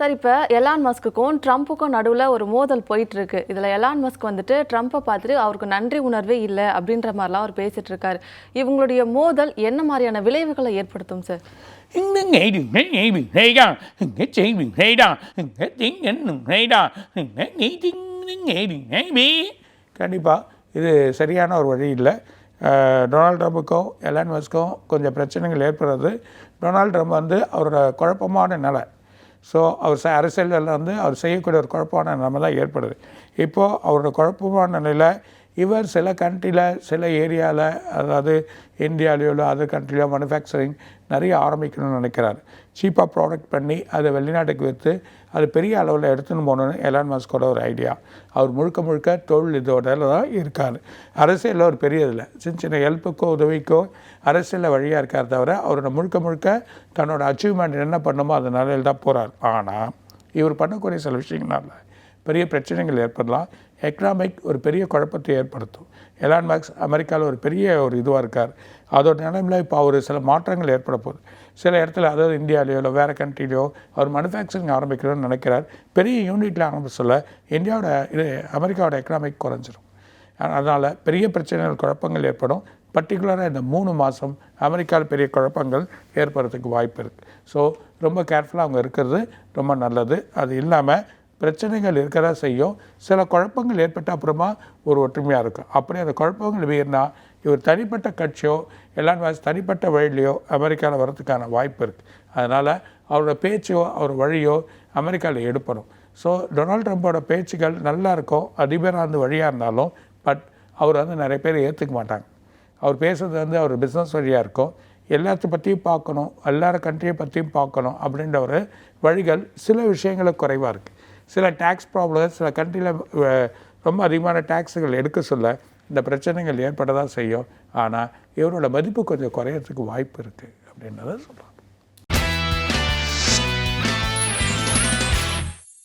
Sir இப்போ Elon மஸ்க்குக்கும் ட்ரம்ப்புக்கும் நடுவில் ஒரு மோதல் போயிட்டுருக்கு. இதில் எலான் மஸ்க் வந்துட்டு ட்ரம்ப்பை பார்த்துட்டு அவருக்கு நன்றி உணர்வே இல்லை அப்படின்ற மாதிரிலாம் அவர் பேசிகிட்டு இருக்கார். இவங்களுடைய மோதல் என்ன மாதிரியான விளைவுகளை ஏற்படுத்தும் சார்? இங்கே இங்கே இங்கே கண்டிப்பாக இது சரியான ஒரு வழி இல்லை. டொனால்ட் ட்ரம்புக்கும் எலான் மஸ்க்கும் கொஞ்சம் பிரச்சனைகள் ஏற்படுறது. டொனால்ட் ட்ரம்ப் வந்து அவரோட குழப்பமான நிலை. ஸோ அவர் ச அரசியலில் வந்து அவர் செய்யக்கூடிய ஒரு குழப்பமான நிலைமை தான் ஏற்படுது. இப்போது அவரோட குழப்பமான நிலையில் இவர் சில கண்ட்ரியில் சில ஏரியாவில் அதாவது இந்தியாவிலையோ இல்லை அதர் கண்ட்ரிலையோ மேனுஃபேக்சரிங் நிறைய ஆரம்பிக்கணும்னு நினைக்கிறார். சீப்பாக ப்ராடக்ட் பண்ணி அதை வெளிநாட்டுக்கு விற்று அது பெரிய அளவில் எடுத்துன்னு போகணுன்னு எலான் மாஸ்கோட ஒரு ஐடியா அவர் முழுக்க முழுக்க தொழில் இதோட தான் இருக்கார். அரசியலில் ஒரு பெரிய இதில் சின்ன சின்ன ஹெல்ப்புக்கோ உதவிக்கோ அரசியலில் வழியாக இருக்கார் தவிர அவரோட முழுக்க முழுக்க தன்னோட அச்சீவ்மெண்ட் என்ன பண்ணுமோ அது நிலையில் தான் போகிறார் ஆனால் இவர் பண்ணக்கூடிய சில விஷயங்கள்னால பெரிய பிரச்சனைகள் ஏற்படலாம். எக்கனாமிக் ஒரு பெரிய குழப்பத்தை ஏற்படுத்தும். எலான் மார்க்ஸ் அமெரிக்காவில் ஒரு பெரிய ஒரு இதுவாக இருக்கார். அதோட நிலைமையில் இப்போ அவர் சில மாற்றங்கள் ஏற்பட போகுது. சில இடத்துல அதாவது இந்தியாவிலையோ இல்லை வேறு கண்ட்ரிலையோ அவர் மேனுஃபேக்சரிங் ஆரம்பிக்கணும்னு நினைக்கிறார். பெரிய யூனிட்டில் ஆரம்பிக்க சொல்ல இந்தியாவோட இது அமெரிக்காவோட எக்கனாமிக் குறைஞ்சிரும். அதனால் பெரிய பிரச்சனைகள் குழப்பங்கள் ஏற்படும். பர்டிகுலராக இந்த மூணு மாதம் அமெரிக்காவில் பெரிய குழப்பங்கள் ஏற்படுறதுக்கு வாய்ப்பு இருக்குது ஸோ ரொம்ப கேர்ஃபுல்லாக அவங்க இருக்கிறது ரொம்ப நல்லது. அது இல்லாமல் பிரச்சனைகள் இருக்க தான் செய்யும். சில குழப்பங்கள் ஏற்பட்ட அப்புறமா ஒரு ஒற்றுமையாக இருக்கும். அப்படி அந்த குழப்பங்கள் வீர்னா இவர் தனிப்பட்ட கட்சியோ எல்லாம் தனிப்பட்ட வழியிலையோ அமெரிக்காவில் வரதுக்கான வாய்ப்பு இருக்குது அதனால் அவரோட பேச்சோ அவர் வழியோ அமெரிக்காவில் எடுப்படும் ஸோ டொனால்ட் ட்ரம்ப்போட பேச்சுகள் நல்லா இருக்கும். அதிபராக இருந்து வழியாக இருந்தாலும் பட் அவர் வந்து நிறைய பேர் ஏற்றுக்க மாட்டாங்க. அவர் பேசுறது வந்து அவர் பிஸ்னஸ் வழியாக இருக்கும். எல்லாத்த பற்றியும் பார்க்கணும். எல்லார கண்ட்ரியை பற்றியும் பார்க்கணும். அப்படின்ற ஒரு வழிகள் சில விஷயங்களுக்கு குறைவாக இருக்குது சில டேக்ஸ் ப்ராப்ளம் சில கண்ட்ரியில் ரொம்ப அதிகமான டேக்ஸுகள் எடுக்க சொல்ல இந்த பிரச்சனைகள் ஏற்பட தான் செய்யும். ஆனால் இவரோட மதிப்பு கொஞ்சம் குறையறதுக்கு வாய்ப்பு இருக்குது அப்படின்றத சொல்கிறோம்